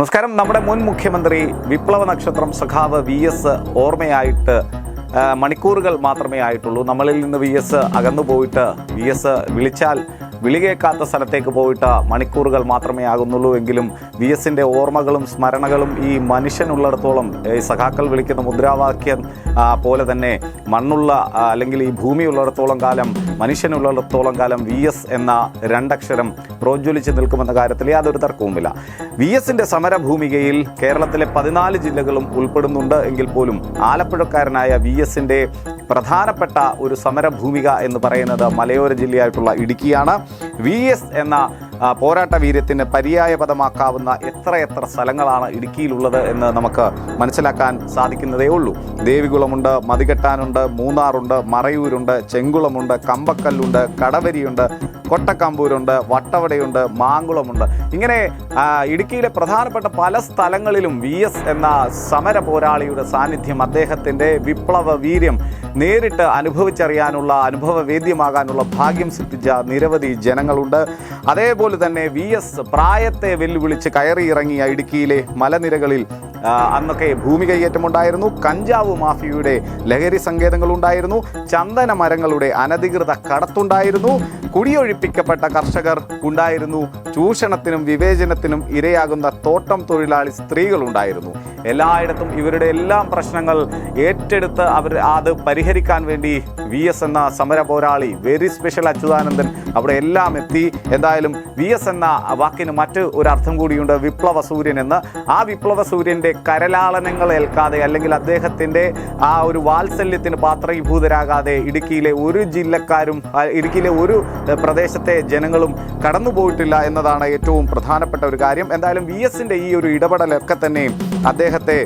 നമസ്കാരം. നമ്മുടെ മുൻ മുഖ്യമന്ത്രി വിപ്ലവ നക്ഷത്രം സഖാവ് വി എസ് ഓർമ്മയായിട്ട് മണിക്കൂറുകൾ മാത്രമേ ആയിട്ടുള്ളൂ. നമ്മളിൽ നിന്ന് വി എസ് അകന്നു പോയിട്ട് വി എസ് വിളിച്ചാൽ വിളി കേൾക്കാത്ത സ്ഥലത്തേക്ക് പോയിട്ട് മണിക്കൂറുകൾ മാത്രമേ ആകുന്നുള്ളൂ എങ്കിലും വി എസിന്റെ ഓർമ്മകളും സ്മരണകളും ഈ മനുഷ്യനുള്ളിടത്തോളം ഈ സഖാക്കൾ വിളിക്കുന്ന മുദ്രാവാക്യം പോലെ തന്നെ മണ്ണുള്ള അല്ലെങ്കിൽ ഈ ഭൂമിയുള്ളിടത്തോളം കാലം മനുഷ്യനുള്ളിടത്തോളം കാലം വി എസ് എന്ന രണ്ടക്ഷരം പ്രോജ്വലിച്ച് നിൽക്കുമെന്ന കാര്യത്തിൽ യാതൊരു തർക്കവുമില്ല. വി എസിന്റെ സമരഭൂമികയിൽ കേരളത്തിലെ പതിനാല് ജില്ലകളും ഉൾപ്പെടുന്നുണ്ട് എങ്കിൽ പോലും ആലപ്പുഴക്കാരനായ വി എസിന്റെ പ്രധാനപ്പെട്ട ഒരു സമരഭൂമിക എന്ന് പറയുന്നത് മലയോര ജില്ലയായിട്ടുള്ള ഇടുക്കിയാണ്. വി എസ് എന്ന പോരാട്ട വീര്യത്തിന് പര്യായ പദമാക്കാവുന്ന എത്ര എത്ര സ്ഥലങ്ങളാണ് ഇടുക്കിയിലുള്ളത് എന്ന് നമുക്ക് മനസ്സിലാക്കാൻ സാധിക്കുന്നതേ ഉള്ളൂ. ദേവികുളമുണ്ട് മതികെട്ടാനുണ്ട് മൂന്നാറുണ്ട് മറയൂരുണ്ട് ചെങ്കുളമുണ്ട് കമ്പക്കല്ലുണ്ട് കടവരിയുണ്ട് കൊട്ടക്കമ്പൂരുണ്ട് വട്ടവടയുണ്ട് മാങ്കുളമുണ്ട്. ഇങ്ങനെ ഇടുക്കിയിലെ പ്രധാനപ്പെട്ട പല സ്ഥലങ്ങളിലും വി എസ് എന്ന സമര പോരാളിയുടെ സാന്നിധ്യം അദ്ദേഹത്തിന്റെ വിപ്ലവ വീര്യം നേരിട്ട് അനുഭവിച്ചറിയാനുള്ള അനുഭവവേദ്യമാകാനുള്ള ഭാഗ്യം സിദ്ധിച്ച നിരവധി ജനങ്ങളുണ്ട്. അതേപോലെ തന്നെ വി എസ് പ്രായത്തെ വെല്ലുവിളിച്ച് കയറിയിറങ്ങിയ ഇടുക്കിയിലെ മലനിരകളിൽ അന്നൊക്കെ ഭൂമി കയ്യേറ്റമുണ്ടായിരുന്നു കഞ്ചാവ് മാഫിയയുടെ ലഹരി സങ്കേതങ്ങൾ ഉണ്ടായിരുന്നു ചന്ദന മരങ്ങളുടെ അനധികൃത കടത്തുണ്ടായിരുന്നു. കുടിയൊഴിപ്പിക്കപ്പെട്ട കർഷകർ ഉണ്ടായിരുന്നു. ചൂഷണത്തിനും വിവേചനത്തിനും ഇരയാകുന്ന തോട്ടം തൊഴിലാളി സ്ത്രീകളുണ്ടായിരുന്നു. എല്ലായിടത്തും ഇവരുടെ എല്ലാം പ്രശ്നങ്ങൾ ഏറ്റെടുത്ത് അവർ അത് പരിഹരിക്കാൻ വേണ്ടി വി എസ് എന്ന സമര പോരാളി വെരി സ്പെഷ്യൽ അച്യുതാനന്ദൻ അവിടെ എല്ലാം എത്തി. എന്തായാലും വി എസ് എന്ന വാക്കിന് മറ്റ് ഒരു അർത്ഥം കൂടിയുണ്ട്. വിപ്ലവ സൂര്യൻ എന്ന്. ആ വിപ്ലവ സൂര്യന്റെ കരലാളനങ്ങൾ ഏൽക്കാതെ അല്ലെങ്കിൽ അദ്ദേഹത്തിന്റെ ആ ഒരു വാത്സല്യത്തിന് പാത്രീഭൂതരാകാതെ ഇടുക്കിയിലെ ഒരു ജില്ലക്കാരും ഇടുക്കിയിലെ ഒരു പ്രദേശത്തെ ജനങ്ങളും കടന്നുപോയിട്ടില്ല എന്നതാണ് ഏറ്റവും പ്രധാനപ്പെട്ട ഒരു കാര്യം. എന്തായാലും വി എസിന്റെ ഈ ഒരു ഇടപെടലൊക്കെ തന്നെ അദ്ദേഹത്തെ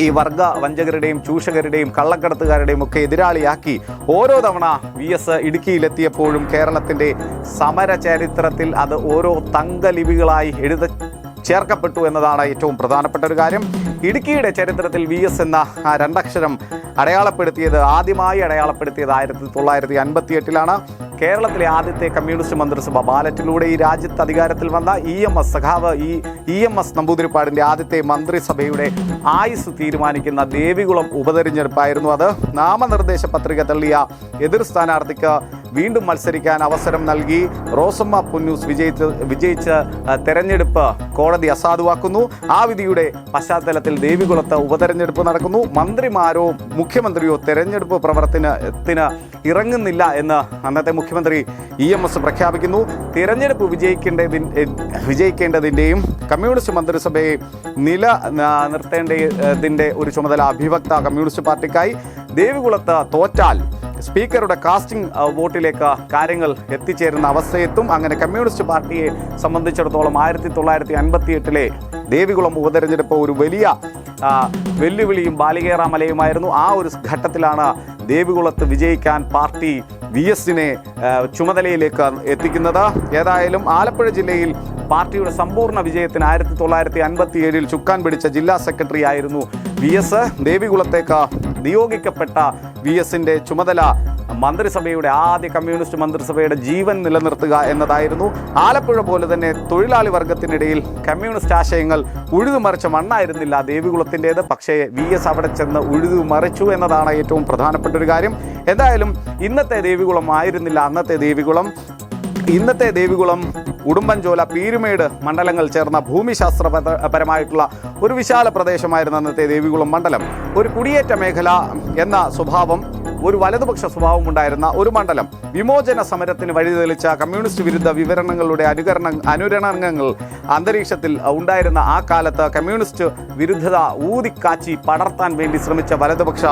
ഈ വർഗ വഞ്ചകരുടെയും ചൂഷകരുടെയും കള്ളക്കടത്തുകാരുടെയും ഒക്കെ എതിരാളിയാക്കി ഓരോ തവണ വി എസ് ഇടുക്കിയിലെത്തിയപ്പോഴും കേരളത്തിന്റെ സമര ചരിത്രത്തിൽ അത് ഓരോ തങ്കലിപികളായി എഴുത ചേർക്കപ്പെട്ടു എന്നതാണ് ഏറ്റവും പ്രധാനപ്പെട്ട ഒരു കാര്യം. ഇടുക്കിയുടെ ചരിത്രത്തിൽ വി എസ് എന്ന രണ്ടക്ഷരം അടയാളപ്പെടുത്തിയത് ആദ്യമായി അടയാളപ്പെടുത്തിയത് ആയിരത്തി തൊള്ളായിരത്തി അൻപത്തി എട്ടിലാണ് കേരളത്തിലെ ആദ്യത്തെ കമ്മ്യൂണിസ്റ്റ് മന്ത്രിസഭ ബാലറ്റിലൂടെ ഈ രാജ്യത്ത് അധികാരത്തിൽ വന്ന ഇ എം എസ് സഖാവ് ഈ ഇ എം എസ് നമ്പൂതിരിപ്പാടിന്റെ ആദ്യത്തെ മന്ത്രിസഭയുടെ ആയുസ് തീരുമാനിക്കുന്ന ദേവികുളം ഉപതെരഞ്ഞെടുപ്പായിരുന്നു അത്. നാമനിർദ്ദേശ പത്രിക തള്ളിയ എതിർ സ്ഥാനാർത്ഥിക്ക് വീണ്ടും മത്സരിക്കാൻ അവസരം നൽകി റോസമ്മ പുന്നൂസ് വിജയിച്ച് വിജയിച്ച തെരഞ്ഞെടുപ്പ് കോടതി അസാധുവാക്കുന്നു. ആ വിധിയുടെ പശ്ചാത്തലത്തിൽ ദേവികുളത്ത് ഉപതെരഞ്ഞെടുപ്പ് നടക്കുന്നു. മന്ത്രിമാരോ മുഖ്യമന്ത്രിയോ തെരഞ്ഞെടുപ്പ് പ്രവർത്തനത്തിന് ഇറങ്ങുന്നില്ല എന്ന് അന്നത്തെ മുഖ്യമന്ത്രി ഇ എം എസ് പ്രഖ്യാപിക്കുന്നു. തിരഞ്ഞെടുപ്പ് വിജയിക്കേണ്ടതി വിജയിക്കേണ്ടതിന്റെയും കമ്മ്യൂണിസ്റ്റ് മന്ത്രിസഭയെ നില നിർത്തേണ്ടതിന്റെ ഒരു ചുമതല അഭിവക്ത കമ്മ്യൂണിസ്റ്റ് പാർട്ടിക്കായി. ദേവികുളത്ത് തോറ്റാൽ സ്പീക്കറുടെ കാസ്റ്റിംഗ് വോട്ടിലേക്ക് കാര്യങ്ങൾ എത്തിച്ചേരുന്ന അവസ്ഥയെത്തും. അങ്ങനെ കമ്മ്യൂണിസ്റ്റ് പാർട്ടിയെ സംബന്ധിച്ചിടത്തോളം ആയിരത്തി തൊള്ളായിരത്തി അൻപത്തി എട്ടിലെ ദേവികുളം ഉപതെരഞ്ഞെടുപ്പ് ഒരു വലിയ വെല്ലുവിളിയും ബാലികേറാമലയുമായിരുന്നു. ആ ഒരു ഘട്ടത്തിലാണ് ദേവികുളത്ത് വിജയിക്കാൻ പാർട്ടി വി എസിനെ ചുമതലയിലേക്ക് എത്തിക്കുന്നത്. ഏതായാലും ആലപ്പുഴ ജില്ലയിൽ പാർട്ടിയുടെ സമ്പൂർണ വിജയത്തിന് ആയിരത്തി തൊള്ളായിരത്തി അൻപത്തി ഏഴിൽ ചുക്കാൻ പിടിച്ച ജില്ലാ സെക്രട്ടറി ആയിരുന്നു വി എസ്. ദേവികുളത്തേക്ക് നിയോഗിക്കപ്പെട്ട വി എസിന്റെ ചുമതല മന്ത്രിസഭയുടെ ആദ്യ കമ്മ്യൂണിസ്റ്റ് മന്ത്രിസഭയുടെ ജീവൻ നിലനിർത്തുക എന്നതായിരുന്നു ആലപ്പുഴ പോലെ തന്നെ തൊഴിലാളി വർഗത്തിനിടയിൽ കമ്മ്യൂണിസ്റ്റ് ആശയങ്ങൾ ഉഴുതുമറിച്ച മണ്ണായിരുന്നില്ല ദേവികുളത്തിന്റേത്. പക്ഷേ വി എസ് അവിടെ ചെന്ന് ഉഴുതുമറിച്ചു എന്നതാണ് ഏറ്റവും പ്രധാനപ്പെട്ട ഒരു കാര്യം. എന്തായാലും ഇന്നത്തെ ദേവികുളം ആയിരുന്നില്ല. അന്നത്തെ ദേവികുളം ഇന്നത്തെ ദേവികുളം ഉടുമ്പൻചോല പീരുമേട് മണ്ഡലങ്ങൾ ചേർന്ന ഭൂമിശാസ്ത്രപരമായിട്ടുള്ള ഒരു വിശാല പ്രദേശമായിരുന്നു അന്നത്തെ ദേവികുളം മണ്ഡലം. ഒരു കുടിയേറ്റ മേഖല എന്ന സ്വഭാവം ഒരു വലതുപക്ഷ സ്വഭാവം ഉണ്ടായിരുന്ന ഒരു മണ്ഡലം വിമോചന സമരത്തിന് വഴിതെളിച്ച കമ്മ്യൂണിസ്റ്റ് വിരുദ്ധ വിവരണങ്ങളുടെ അനുകരണ അനുരണങ്ങൾ അന്തരീക്ഷത്തിൽ ഉണ്ടായിരുന്ന ആ കാലത്ത് കമ്മ്യൂണിസ്റ്റ് വിരുദ്ധത ഊതിക്കാച്ചി പടർത്താൻ വേണ്ടി ശ്രമിച്ച വലതുപക്ഷ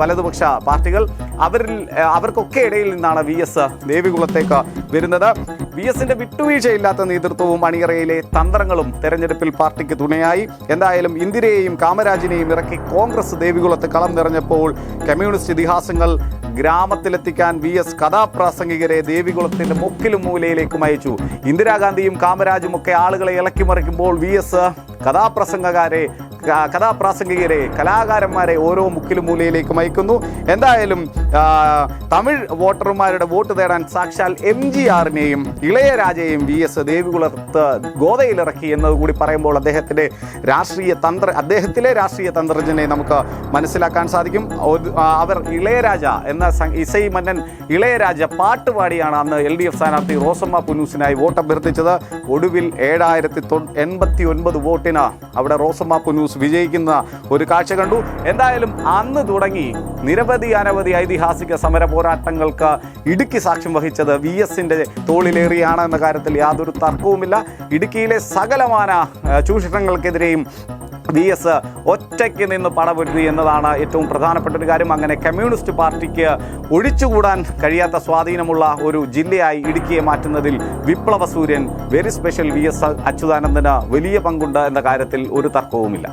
വലതുപക്ഷ പാർട്ടികൾ അവരിൽ അവർക്കൊക്കെ ഇടയിൽ നിന്നാണ് വി എസ് ദേവികുളത്തേക്ക് വരുന്നത്. വി എസിന്റെ വിട്ടുവീഴ്ചയില്ലാത്ത നേതൃത്വവും അണിയറയിലെ തന്ത്രങ്ങളും തെരഞ്ഞെടുപ്പിൽ പാർട്ടിക്ക് തുണയായി. എന്തായാലും ഇന്ദിരയെയും കാമരാജിനെയും ഇറക്കി കോൺഗ്രസ് ദേവികുളത്ത് കളം നിറഞ്ഞപ്പോൾ കമ്മ്യൂണിസ്റ്റ് ഇതിഹാസങ്ങൾ ഗ്രാമത്തിലെത്തിക്കാൻ വി എസ് കഥാപ്രാസംഗികരെ ദേവികുളത്തിന്റെ മുക്കിലും മൂലയിലേക്കും അയച്ചു. ഇന്ദിരാഗാന്ധിയും കാമരാജും ഒക്കെ ആളുകളെ ഇളക്കി മറിക്കുമ്പോൾ വി എസ് കഥാപ്രസംഗകാരെ കഥാപ്രാസംഗികരെ കലാകാരന്മാരെ ഓരോ മുക്കിലും മൂലയിലേക്കും അയക്കുന്നു എന്തായാലും തമിഴ് വോട്ടർമാരുടെ വോട്ട് തേടാൻ സാക്ഷാൽ എം ജി ആറിനെയും ഇളയരാജയെയും വി എസ് ദേവികുളത്ത് ഗോതയിലിറക്കി എന്നതുകൂടി പറയുമ്പോൾ അദ്ദേഹത്തിന്റെ രാഷ്ട്രീയ തന്ത്ര അദ്ദേഹത്തിലെ രാഷ്ട്രീയ തന്ത്രജ്ഞനെ നമുക്ക് മനസ്സിലാക്കാൻ സാധിക്കും. അവർ ഇളയരാജ എന്ന ഇസൈ മന്നൻ ഇളയരാജ പാട്ടുപാടിയാണ് അന്ന് എൽ ഡി എഫ് സ്ഥാനാർത്ഥി റോസമ്മ പുനൂസിനായി വോട്ട് അഭ്യർത്ഥിച്ചത് ഒടുവിൽ ഏഴായിരത്തി എൺപത്തി ഒൻപത് വോട്ടിന് അവിടെ റോസമ്മ പുനൂസ് വിജയിക്കുന്ന ഒരു കാഴ്ച കണ്ടു. എന്തായാലും അന്ന് തുടങ്ങി നിരവധി അനവധി ഐതിഹാസിക സമര പോരാട്ടങ്ങൾക്ക് ഇടുക്കി സാക്ഷ്യം വഹിച്ചത് വി എസിന്റെ തോളിലേറിയാണ് എന്ന കാര്യത്തിൽ യാതൊരു തർക്കവുമില്ല. ഇടുക്കിയിലെ സകലമാന ചൂഷണങ്ങൾക്കെതിരെയും വി എസ് ഒറ്റയ്ക്ക് നിന്ന് പടപെടുത്തി എന്നതാണ് ഏറ്റവും പ്രധാനപ്പെട്ട ഒരു കാര്യം. അങ്ങനെ കമ്മ്യൂണിസ്റ്റ് പാർട്ടിക്ക് ഒഴിച്ചുകൂടാൻ കഴിയാത്ത സ്വാധീനമുള്ള ഒരു ജില്ലയായി ഇടുക്കിയെ മാറ്റുന്നതിൽ വിപ്ലവ സൂര്യൻ വെരി സ്പെഷ്യൽ വി എസ് അച്യുതാനന്ദന് വലിയ പങ്കുണ്ട് എന്ന കാര്യത്തിൽ ഒരു തർക്കവുമില്ല.